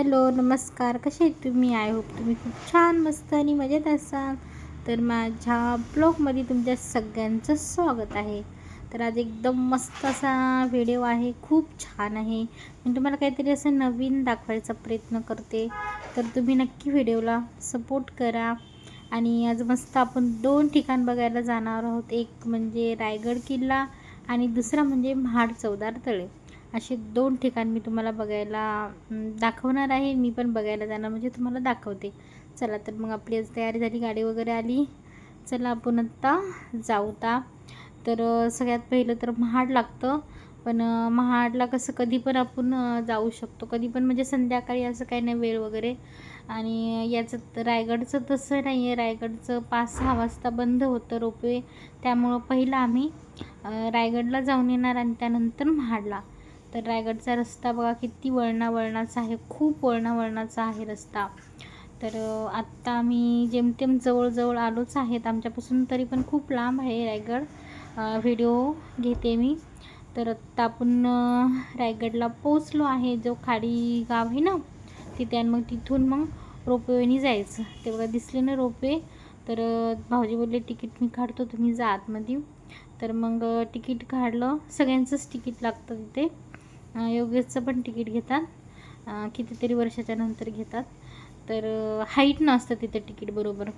Hello नमस्कार. कसे आहेत तुम्ही? आय होप तुम्ही खूप छान मस्त आणि मजेत असाल. तर माझ्या ब्लॉगमध्ये तुमच्या सगळ्यांचं स्वागत आहे. तर आज एकदम मस्त असा व्हिडिओ आहे. खूप छान आहे. मी तुम्हाला काहीतरी असं नवीन दाखवायचा प्रयत्न करते. तर तुम्ही नक्की व्हिडिओला सपोर्ट करा. आणि आज मस्त आपण दोन ठिकाण बघायला जाणार आहोत. एक म्हणजे रायगड किल्ला आणि दुसरा म्हणजे महाड चौदार तळे. असे दोन ठिकाण मी तुम्हाला बघायला दाखवणार आहे. मी पण बघायला जाणार म्हणजे तुम्हाला दाखवते. चला तर मग आपली आज तयारी झाली गाडी वगैरे आली. चला आपण आत्ता जाऊता. तर सगळ्यात पहिलं तर महाड लागतं पण महाडला कसं कधी पण आपण जाऊ शकतो. कधी पण म्हणजे संध्याकाळी असं काही नाही वेळ वगैरे. आणि याचं तर रायगडचं तसं नाही आहे रायगडचं पाच सहा वाजता बंद होतं रोपवे. त्यामुळं पहिलं आम्ही रायगडला जाऊन येणार आणि त्यानंतर महाडला. तर रायगडचा रस्ता बघा किती वळणावळणाचा आहे. खूप वळणावळणाचा आहे रस्ता. तर आत्ता आम्ही जेमतेम जवळजवळ आलोच आहेत. आमच्यापासून तरी पण खूप लांब आहे रायगड. व्हिडिओ घेते मी. तर आत्ता आपण रायगडला पोचलो आहे. जो खाडी गाव आहे ना तिथे आणि मग तिथून मग रोपवेनी जायचं. ते बघा दिसले ना रोपवे? तर भाऊजी बोलले तिकीट मी काढतो तुम्ही जा आतमध्ये. तर मग तिकीट काढलं. सगळ्यांचंच तिकीट लागतं तिथे. योगेशचं पण तिकीट घेतात. कितीतरी वर्षाच्या नंतर घेतात. तर हाईट नसतं तिथं तिकीट बरोबर.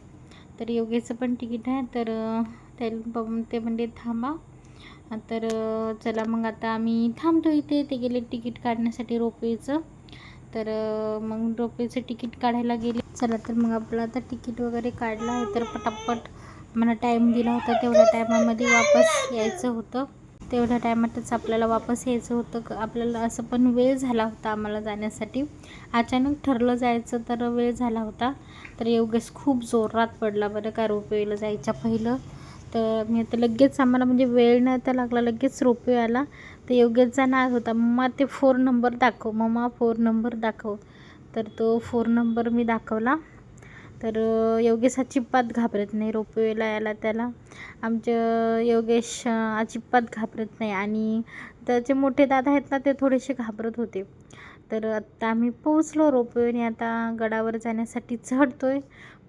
तर योगेशचं पण तिकीट आहे. तर त्याला ते म्हणजे थांबा. तर चला मग आता आम्ही थांबतो इथे. ते गेले तिकीट काढण्यासाठी रोपवेचं. तर मग रोपवेचं तिकीट काढायला गेले. चला तर मग आपलं आता तिकीट वगैरे काढलं आहे. तर पटापट मला टाईम दिला होता. तेवढ्या टायमामध्ये वापस यायचं होतं. तेवढ्या टायमातच आपल्याला वापस यायचं होतं. का आपल्याला असं पण वेळ झाला होता आम्हाला जाण्यासाठी. अचानक ठरलं जायचं तर वेळ झाला होता. तर योगेश खूप जोरात पडला बरं का रोपवेला जायच्या पहिलं. तर मी आता लगेच आम्हाला म्हणजे वेळ न तर लागला लगेच रोपवे आला. तर योगेशचा नाद होता. मम्मा ते फोर नंबर दाखव. मम्मा फोर नंबर दाखव. तर तो फोर नंबर मी दाखवला. तर योगेश अजिबात घाबरत नाही. रोपवेला यायला त्याला आमचं योगेश अजिबात घाबरत नाही. आणि त्याचे मोठे दादा आहेत ना ते थोडेसे घाबरत होते. तर आत्ता आम्ही पोचलो रोपवेने. आता गडावर जाण्यासाठी चढतो आहे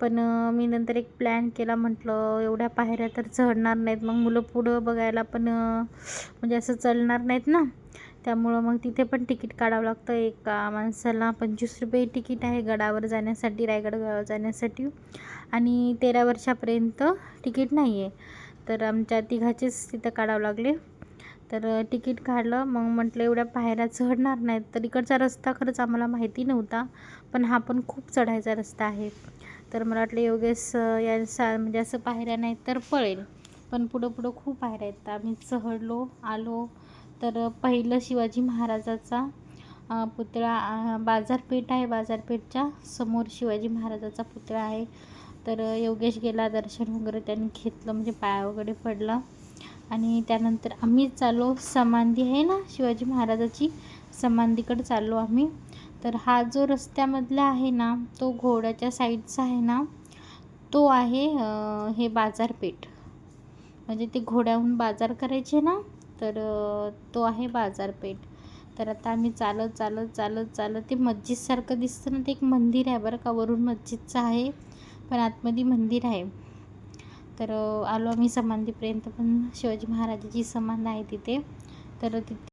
पण मी नंतर एक प्लॅन केला. म्हटलं एवढ्या पायऱ्या तर चढणार नाहीत. मग मुलं पुढं बघायला पण म्हणजे असं चढणार नाहीत ना. त्यामुळं मग तिथे पण तिकीट काढावं लागतं. एका माणसाला पंचवीस रुपये तिकीट आहे गडावर जाण्यासाठी रायगड जाण्यासाठी. आणि तेरा वर्षापर्यंत तिकीट नाही आहे तर आमच्या तिघाचेच तिथं काढावं लागले. तर तिकीट काढलं. मग म्हटलं एवढ्या पायऱ्या चढणार नाहीत तर इकडचा रस्ता खरंच आम्हाला माहिती नव्हता पण हा पण खूप चढायचा रस्ता आहे. तर मला वाटलं योगेश यांचा म्हणजे असं पायऱ्या नाहीत तर पळेल. पण पुढं पुढं खूप पायऱ्या आहेत. तर आम्ही चढलो आलो. तर पहिलं शिवाजी महाराजाचा पुतळा बाजारपेठ आहे. बाजारपेठच्या समोर शिवाजी महाराजाचा पुतळा आहे. तर योगेश गेला दर्शन वगैरे त्यांनी घेतलं म्हणजे पाया वगैरे पडला. आणि त्यानंतर आम्ही चाललो. समाधी आहे ना शिवाजी महाराजाची? समाधीकडे चाललो आम्ही. तर हा जो रस्त्यामधला आहे ना तो घोड्याच्या साईडचा आहे ना तो आहे हे बाजारपेठ. म्हणजे ते घोड्याहून बाजार करायचे ना तर तो आहे बाजारपेठ. तर आता आम्ही चालत चालत चालत चालत ते मस्जिदसारखं दिसतं ना ते एक मंदिर आहे बरं का वरून मस्जिदचं आहे पण आतमध्ये मंदिर आहे. तर आलो आम्ही समाधीपर्यंत पण शिवाजी महाराजाची समाध आहे तिथे. तर तिथे